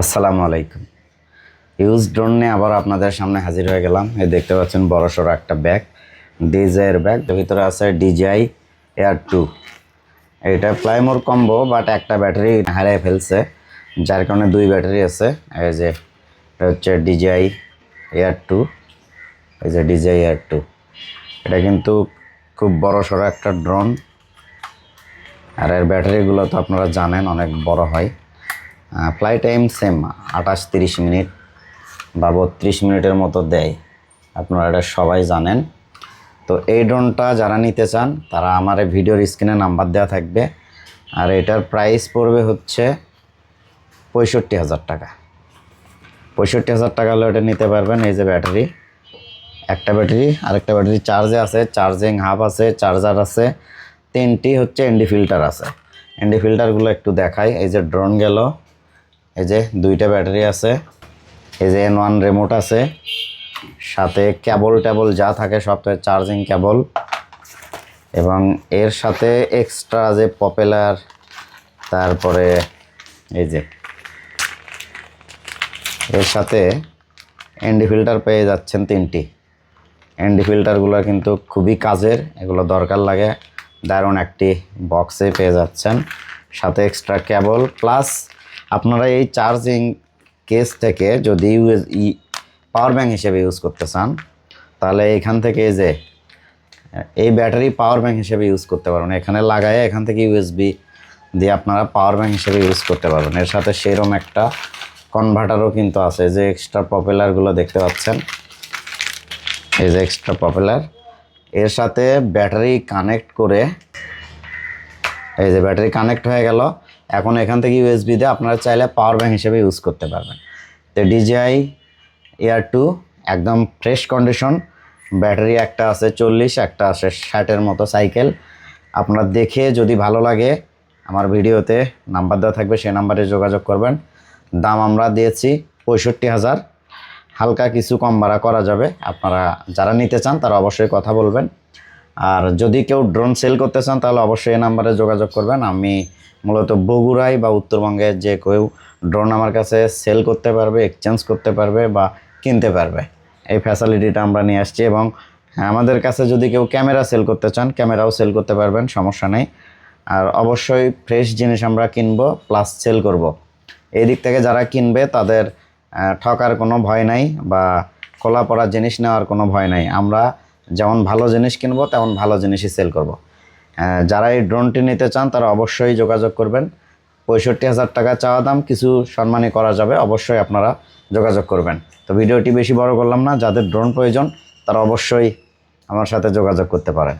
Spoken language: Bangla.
আসসালামু আলাইকুম। ইউজ ড্রোন নিয়ে আবার আপনাদের সামনে হাজির হয়ে গেলাম। এই দেখতে পাচ্ছেন বড় সড়ো একটা ব্যাগ ডিজাইয়ের ব্যাগ ভিতরে আছে ডিজাই এয়ার টু এটা প্লাইমোর কম্বো বাট একটা ব্যাটারি হারিয়ে ফেলছে। যার কারণে দুই ব্যাটারি আছে। এই যে, এটা হচ্ছে ডিজাই এয়ার টু এই যে ডিজাই এয়ার টু এটা কিন্তু খুব বড় সড়ো একটা ড্রোন আর এর ব্যাটারিগুলো তো আপনারা জানেন, অনেক বড় হয়। ফ্লাই টাইম সেম আঠাশ তিরিশ মিনিট বা বত্রিশ মিনিটের মতো দেয়। আপনারা এটা সবাই জানেন। তো এই ড্রোনটা যারা নিতে চান, তারা আমার ভিডিওর স্ক্রিনে নাম্বার দেওয়া থাকবে। আর এটার প্রাইস পড়বে হচ্ছে পঁয়ষট্টি হাজার টাকা। পঁয়ষট্টি হাজার টাকা হলে এটা নিতে পারবেন এই যে ব্যাটারি একটা ব্যাটারি আরেকটা ব্যাটারি চার্জে আছে চার্জিং হাফ আছে চার্জার আছে, তিনটি হচ্ছে এনডি ফিল্টার আছে। এনডি ফিল্টারগুলো একটু দেখাই, এই যে ড্রোন গেল। এই যে দুইটা ব্যাটারি আছে, এই যে এন ওয়ান রিমোট আছে, সাথে কেবল টেবল যা থাকে সব চার্জিং কেবল এবং এর সাথে এক্সট্রা যে পপুলার তারপরে এই যে এর সাথে এনডি ফিল্টার পেয়ে যাচ্ছেন তিনটি। এনডি ফিল্টারগুলো কিন্তু খুবই কাজের, এগুলো দরকার লাগে। দারুণ একটি বক্সে পেয়ে যাচ্ছেন। সাথে এক্সট্রা কেবল প্লাস আপনারা এই চার্জিং কেস থেকে যদি ইউএস ই পাওয়ার ব্যাঙ্ক হিসেবে ইউজ করতে চান, তাহলে এখান থেকে যে, এই ব্যাটারি পাওয়ার ব্যাঙ্ক হিসেবে ইউজ করতে পারবেন। এখানে লাগায় এখান থেকে ইউএসবি দিয়ে আপনারা পাওয়ার ব্যাঙ্ক হিসেবে ইউজ করতে পারবেন। এর সাথে সেরম একটা কনভার্টারও কিন্তু আছে। যে এক্সট্রা পপুলারগুলো দেখতে পাচ্ছেন। এই যে এক্সট্রা পপুলার এর সাথে ব্যাটারি কানেক্ট করে, এই যে ব্যাটারি কানেক্ট হয়ে গেল। এখন এখান থেকে ইউএসবি দিয়ে আপনারা চাইলে পাওয়ার ব্যাঙ্ক হিসেবে ইউজ করতে পারবেন। তো ডিজিআই এয়ার টু একদম ফ্রেশ কন্ডিশন ব্যাটারি একটা আছে চল্লিশ, একটা আছে ষাটের মতো সাইকেল আপনার দেখে যদি ভালো লাগে আমার ভিডিওতে নাম্বার দেওয়া থাকবে, সেই নাম্বারে যোগাযোগ করবেন। দাম আমরা দিয়েছি পঁয়ষট্টি হাজার। হালকা কিছু কম ভাড়া করা যাবে। আপনারা যারা নিতে চান তারা অবশ্যই কথা বলবেন। আর যদি কেউ ড্রোন সেল করতে চান, তাহলে অবশ্যই এই নাম্বারে যোগাযোগ করবেন। আমি মূলত বগুড়ায় বা উত্তরবঙ্গে যে কেউ ড্রোন আমার কাছে সেল করতে পারবে এক্সচেঞ্জ করতে পারবে বা কিনতে পারবে। এই ফ্যাসিলিটিটা আমরা নিয়ে আসছি এবং আমাদের কাছে যদি কেউ ক্যামেরা সেল করতে চান ক্যামেরাও সেল করতে পারবেন, সমস্যা নেই। আর অবশ্যই ফ্রেশ জিনিস আমরা কিনবো প্লাস সেল করব। এই দিক থেকে যারা কিনবে, তাদের ঠকার কোনো ভয় নাই বা খোলা পড়া জিনিস নেওয়ার কোনো ভয় নাই। আমরা যেমন ভালো জিনিস কিনবো, তেমন ভালো জিনিসই সেল করব। যারা এই ড্রোনটি নিতে চান, তারা অবশ্যই যোগাযোগ করবেন। পঁয়ষট্টি হাজার টাকা চাওয়া দাম, কিছু সম্মানই করা যাবে, অবশ্যই আপনারা যোগাযোগ করবেন। তো ভিডিওটি বেশি বড় করলাম না, যাদের ড্রোন প্রয়োজন, তারা অবশ্যই আমার সাথে যোগাযোগ করতে পারেন।